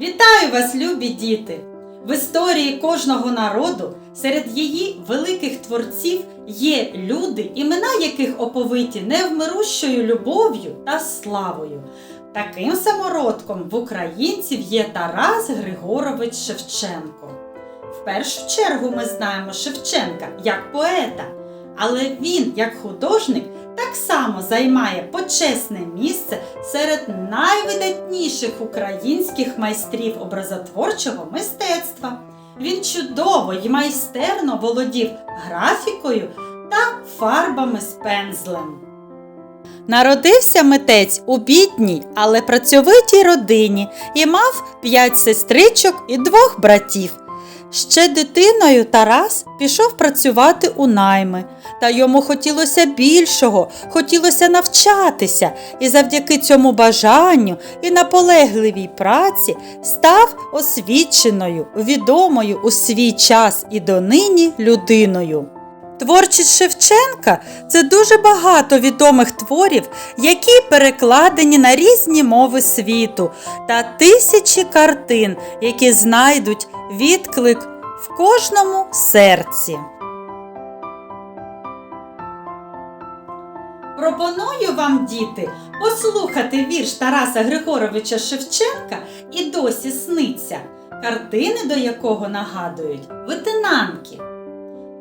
Вітаю вас, любі діти! В історії кожного народу серед її великих творців є люди, імена яких оповиті невмирущою любов'ю та славою. Таким самородком в українців є Тарас Григорович Шевченко. В першу чергу ми знаємо Шевченка як поета, але він, як художник, так само займає почесне місце серед найвидатніших українських майстрів образотворчого мистецтва. Він чудово й майстерно володів графікою та фарбами з пензлем. Народився митець у бідній, але працьовитій родині і мав п'ять сестричок і двох братів. Ще дитиною Тарас пішов працювати у найми, та йому хотілося більшого, хотілося навчатися, і завдяки цьому бажанню і наполегливій праці став освіченою, відомою у свій час і донині людиною. Творчість Шевченка це дуже багато відомих творів, які перекладені на різні мови світу, та тисячі картин, які знайдуть відклик в кожному серці. Пропоную вам, діти, послухати вірш Тараса Григоровича Шевченка і досі сниться, картини до якого нагадують витинанки.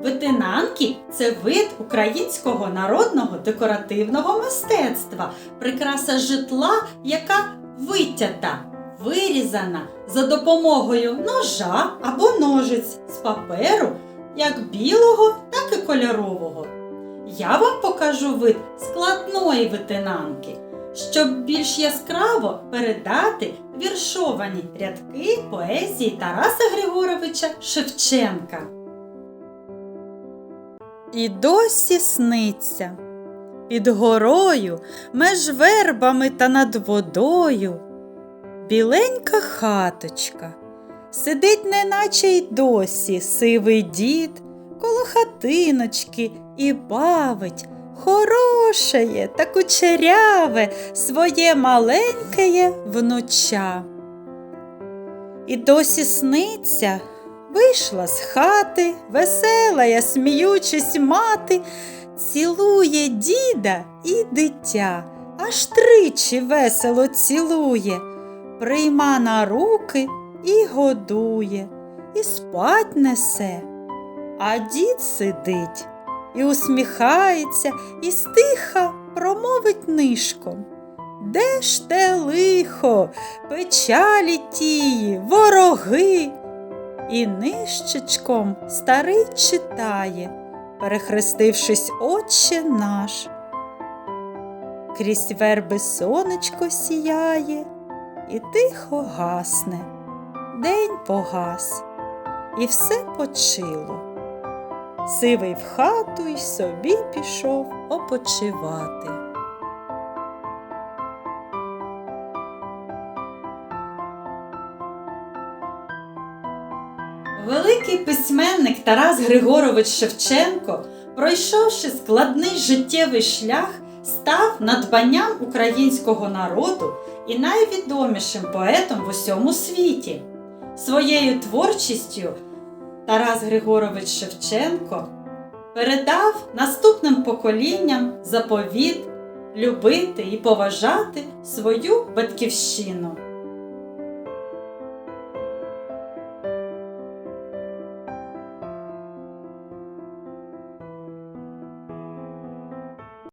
Витинанки це вид українського народного декоративного мистецтва, прикраса житла, яка витята, вирізана за допомогою ножа або ножиць з паперу, як білого, так і кольорового. Я вам покажу вид складної витинанки, щоб більш яскраво передати віршовані рядки поезії Тараса Григоровича Шевченка. І досі сниться під горою, меж вербами та над водою. Біленька хаточка, сидить, неначе й досі сивий дід коло хатиночки і бавить хорошеє та кучеряве своє маленькеє внуча. І досі сниться, вийшла з хати, весела, я сміючись мати, цілує діда і дитя, аж тричі весело цілує, прийма на руки і годує, і спать несе. А дід сидить і усміхається, і стиха промовить нишком. Де ж те лихо, печалі тії, вороги? І нищечком старий читає, перехрестившись, Отче наш. Крізь верби сонечко сіяє і тихо гасне, день погас, і все почило. Сивий в хату й собі пішов опочивати. Великий письменник Тарас Григорович Шевченко, пройшовши складний життєвий шлях, став надбанням українського народу і найвідомішим поетом в усьому світі. Своєю творчістю Тарас Григорович Шевченко передав наступним поколінням заповіт любити і поважати свою батьківщину.